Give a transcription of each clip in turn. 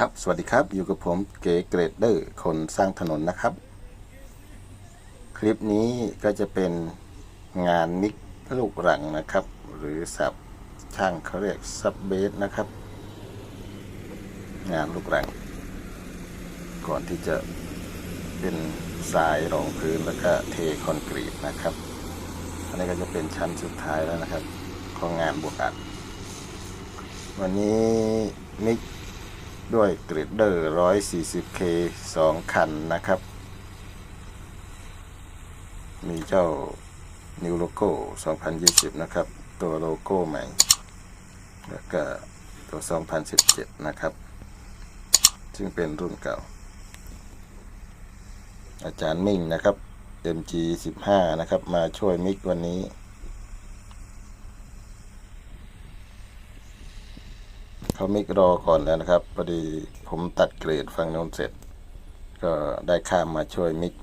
ครับ สวัสดีครับ อยู่กับผมเก๋เกรดเดอร์ คนสร้างถนนนะครับ คลิปนี้ก็จะเป็นงานมิกลูกหลังนะครับ หรือสับช่างเขาเรียกซับเบสนะครับ งานลูกหลัง ก่อนที่จะเป็นทรายรองพื้นแล้วก็เทคอนกรีตนะครับ อันนี้ก็จะเป็นชั้นสุดท้ายแล้วนะครับ ของงานบวกอัด วันนี้มิก ด้วยเกรดเดอร์ 140K 2 คันนะครับ มีเจ้า New Logo 2020 นะครับ ตัวโลโก้ใหม่ แล้วก็ตัว 2017 นะครับ ซึ่งเป็นรุ่นเก่า อาจารย์มิ่งนะครับ MG 15 นะครับ มาช่วยมิกวันนี้ เขามิกรอก่อนแล้วนะครับพอดีผมตัดเกรดฝั่งโน้นเสร็จ ก็ได้ข้ามมาช่วยมิก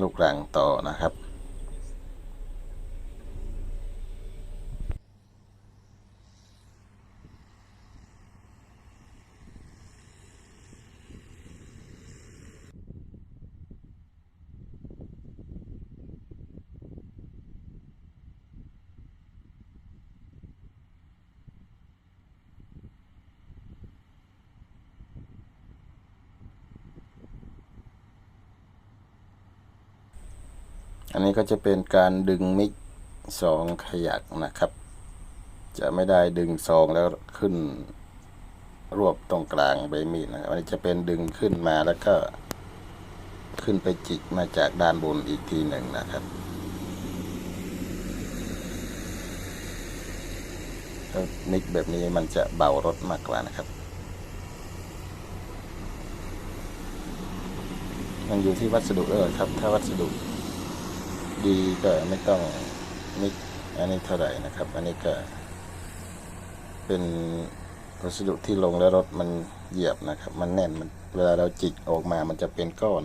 ลูกรังต่อนะครับ อันนี้ก็จะเป็นการดึงมิกสองขยักนะครับ จะไม่ได้ดึงซองแล้วขึ้นรวบตรงกลางใบมีดนะครับอันนี้จะเป็นดึงขึ้นมาแล้วก็ขึ้นไปจิกมาจากด้านบนอีกทีหนึ่งนะครับถ้ามิกแบบนี้มันจะเบารถมากกว่านะครับ มันอยู่ที่วัสดุเออครับ ถ้าวัสดุ ดีก็ไม่ต้องมิกอันนี้เท่าไหร่นะครับ อันนี้ก็เป็นวัสดุที่ลงแล้วรถมันเหยียบนะครับ มันแน่นมันเวลาเราจิกออกมามันจะเป็นก้อน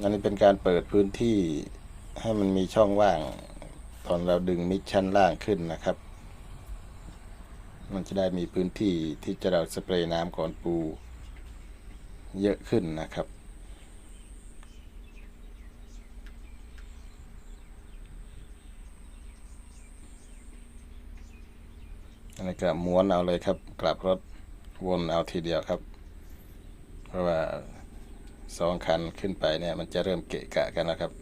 อันนี้เป็นการเปิดพื้นที่ให้มันมีช่องว่าง ตอนเราดึงมิกชั้นล่างขึ้นนะครับ มันจะได้มีพื้นที่ที่จะเราสเปรย์น้ำก่อนปู เยอะขึ้นนะครับ อันนี้ก็ม้วนเอาเลยครับ กลับรถวนเอาทีเดียวครับ เพราะว่าสองคันขึ้นไปเนี่ยมันจะเริ่มเกะกะกันแล้วครับ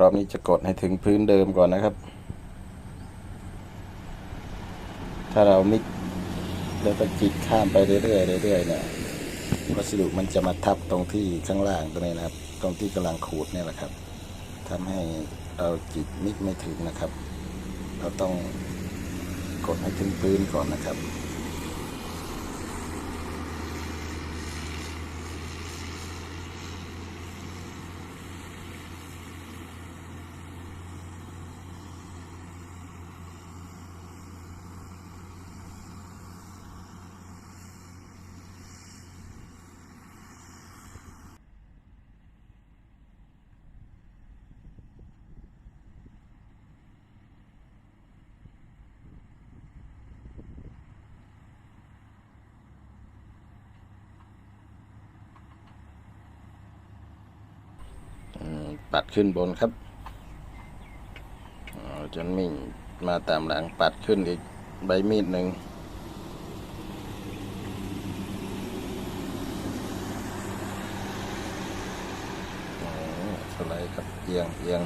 รอบนี้จะกดให้ถึงพื้นเดิมก่อนนะครับ ถ้าเรามิกแล้วก็จิกข้ามไปเรื่อยๆเรื่อยๆเนี่ยวัสดุมันจะมาทับตรงที่ข้างล่างตรงนี้นะครับ ตรงที่กำลังขูดเนี่ยแหละครับทำให้เราจิกมิกไม่ถึงนะครับ เราต้องกดให้ถึงพื้นก่อนนะครับ ปัดขึ้นบนครับจนมิ่งมาตามหลังปัดขึ้นอีกใบมีดหนึ่งโอ้สไลด์กับเอียงเอียง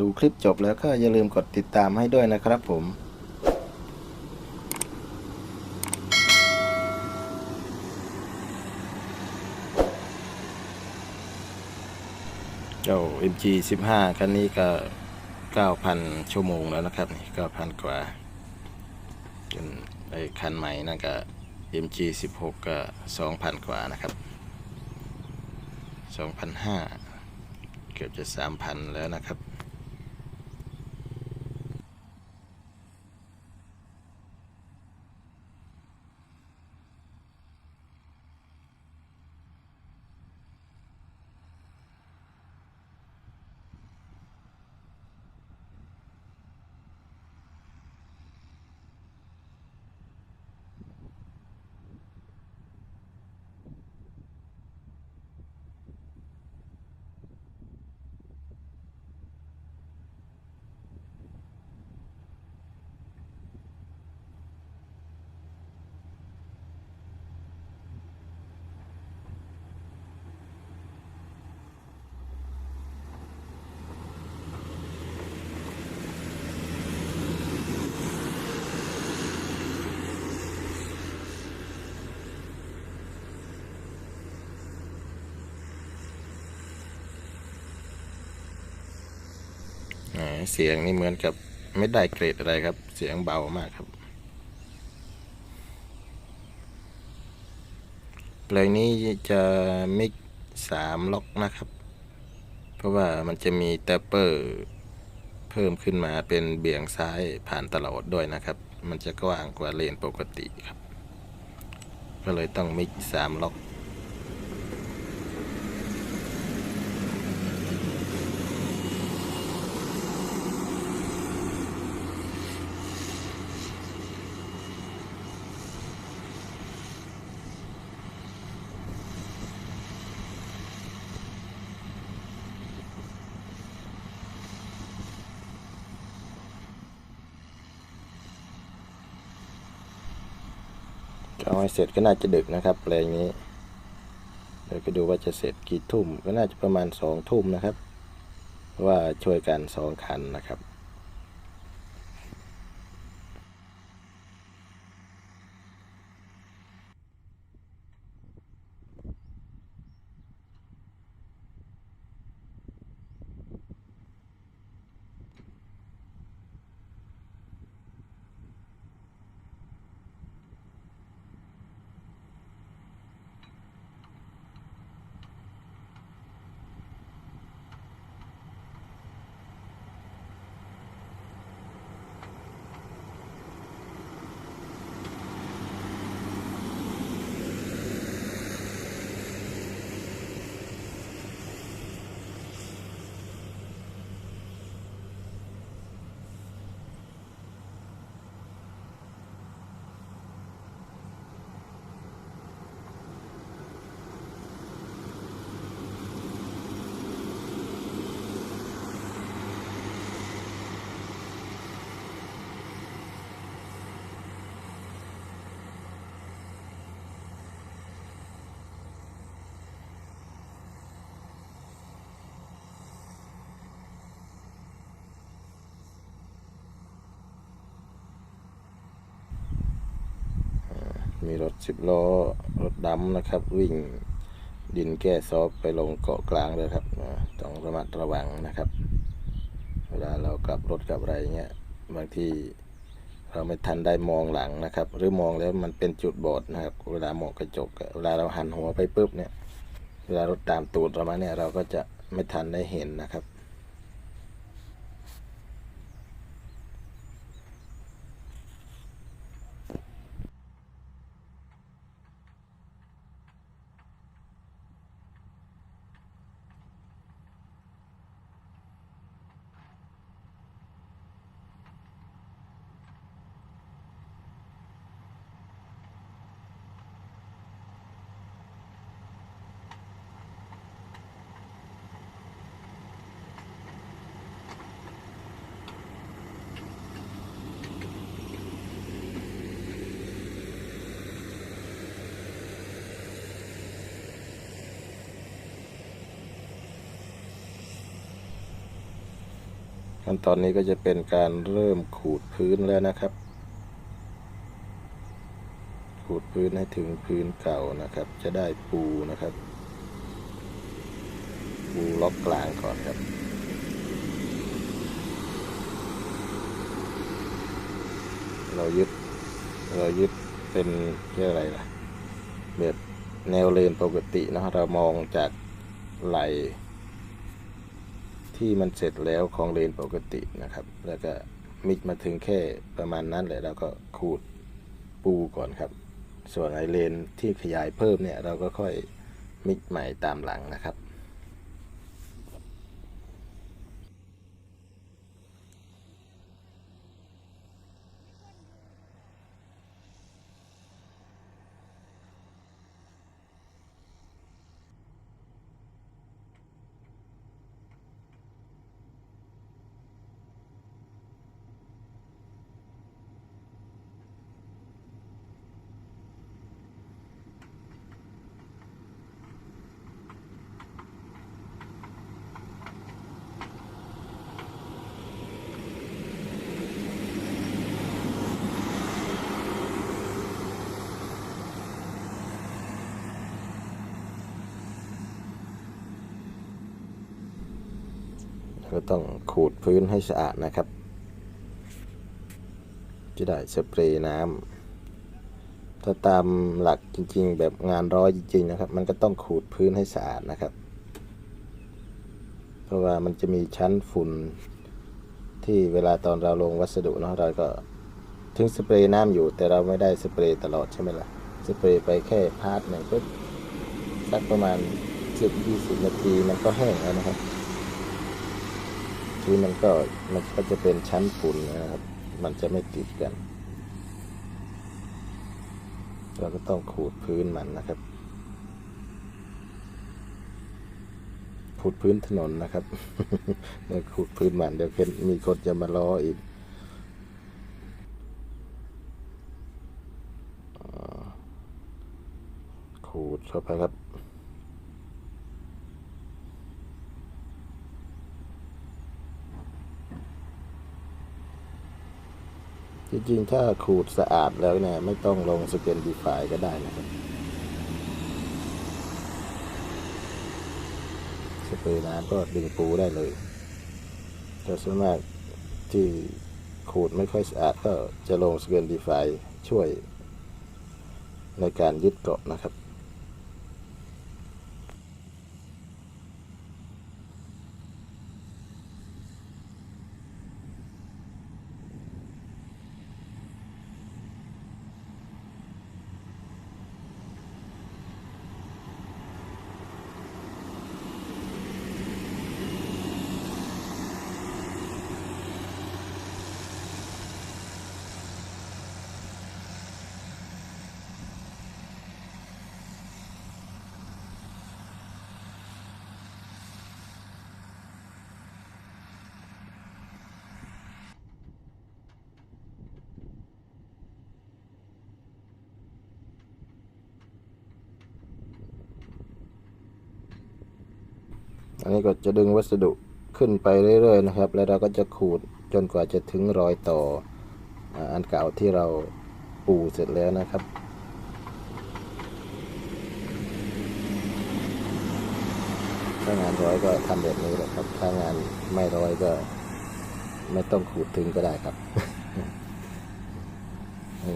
ดูคลิปจบแล้วก็อย่าลืมกดติดตามให้ด้วยนะครับผมเจ้า MG15 คันนี้ก็ 9,000 ชั่วโมงแล้วนะครับนี่9,000 กว่าจนไอ้คันใหม่นั่นก็ MG16 ก็ 2,000 กว่านะครับ 2,500 เกือบจะ 3,000 แล้วนะครับ เสียงนี่เหมือนกับไม่ได้เกรดอะไรครับ เสียงเบามากครับ เพลงนี้จะมิกสามล็อกนะครับ เพราะว่ามันจะมีแตปเปอร์เพิ่มขึ้นมาเป็นเบี่ยงซ้ายผ่านตลอดด้วยนะครับ มันจะกว้างกว่าเลนปกติครับ ก็เลยต้องมิกสามล็อก เอาให้เสร็จก็น่าจะดึกนะครับ แปลงนี้ เดี๋ยวไปดูว่าจะเสร็จกี่ทุ่ม ก็น่าจะประมาณสองทุ่มนะครับ ว่าช่วยกันสองคันนะครับ มีรถสิบล้อ รถดำนะครับ วิ่งดินแก้ซอบไปลงเกาะกลางเลยครับต้องระมัดระวังนะครับ เวลาเรากลับรถกลับอะไรเงี้ยบางทีเราไม่ทันได้มองหลังนะครับ หรือมองแล้วมันเป็นจุดบอดนะครับ เวลามองกระจกเวลาเราหันหัวไปปุ๊บเนี่ย เวลารถตามตูดเรามาเนี่ยเราก็จะไม่ทันได้เห็นนะครับ ขั้นตอนนี้ก็จะเป็นการเริ่มขูดพื้นแล้วนะครับ ขูดพื้นให้ถึงพื้นเก่านะครับ จะได้ปูนะครับ ปูล็อกกลางก่อนครับเรายึดเรายึดเป็นเรียกอะไรล่ะแบบแนวเลนปกตินะเรามองจากไหล ที่มันเสร็จแล้วของเลนปกตินะครับ แล้วก็มิดมาถึงแค่ประมาณนั้นแหละเราก็ขูดปูก่อนครับ ส่วนไอเลนที่ขยายเพิ่มเนี่ยเราก็ค่อยมิดใหม่ตามหลังนะครับ ก็ ต้องขูดพื้นให้สะอาดนะครับ จะได้สเปรย์น้ำถ้าตามหลักจริง ๆ แบบงานร้อยจริง ๆ นะครับ มันก็ต้องขูดพื้นให้สะอาดนะครับ เพราะว่ามันจะมีชั้นฝุ่นที่เวลาตอนเราลงวัสดุเนาะเราก็ถึงสเปรย์น้ำอยู่ แต่เราไม่ได้สเปรย์ตลอดใช่ไหมล่ะสเปรย์ไปแค่พาร์ทหนึ่งก็สักประมาณ10-20 นาทีมันก็แห้งแล้วนะครับ ที่มันก็มันก็จะเป็นชั้นฝุ่นนะครับ มันจะไม่ติดกัน เราก็ต้องขูดพื้นมันนะครับขูดพื้นถนนนะครับเมื่อขูดพื้นมันเดี๋ยวเป็นมีคนจะมาล้ออีกอขูดเข้าไปครับ จริงๆถ้าขูดสะอาดแล้วเนี่ย ไม่ต้องลงสเกนดีไฟก็ได้นะครับสเปรย์น้ำก็ดึงปูได้เลย แต่ส่วนมากที่ขูดไม่ค่อยสะอาดก็จะลงสเกนดีไฟช่วยในการยึดเกาะนะครับ อันนี้ก็จะดึงวัสดุขึ้นไปเรื่อย ๆ นะครับ แล้วเราก็จะขูดจนกว่าจะถึงรอยต่ออันเก่าที่เราปูเสร็จแล้วนะครับถ้างานร้อยก็ทำแบบนี้แหละครับ ถ้างานไม่ร้อยก็ไม่ต้องขูดถึงก็ได้ครับ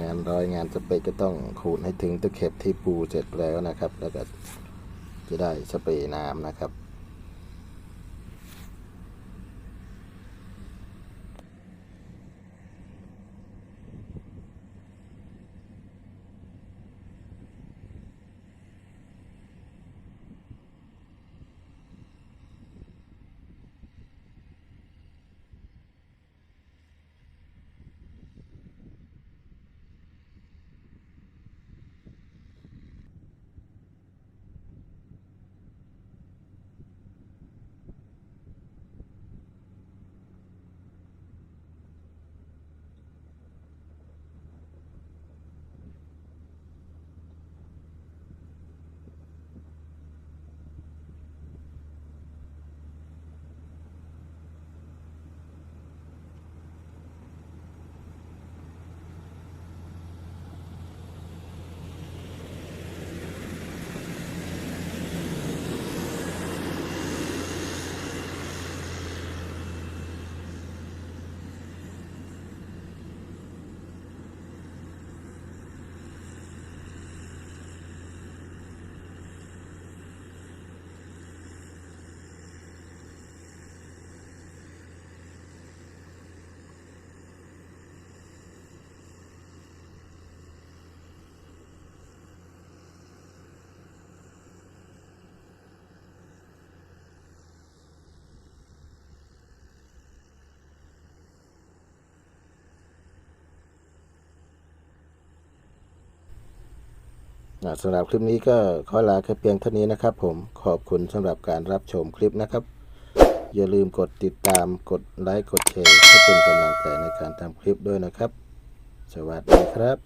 งานร้อยงานสเปรย์ก็ต้องขูดให้ถึงตะเข็บที่ปูเสร็จแล้วนะครับ แล้วก็จะได้สเปรย์น้ำนะครับ สำหรับคลิปนี้ก็ขอลาแค่เพียงเท่านี้นะครับผมขอบคุณสำหรับการรับชมคลิปนะครับ อย่าลืมกดติดตามกดไลค์กดแชร์เพื่อเป็นกำลังใจในการทำคลิปด้วยนะครับ สวัสดีครับ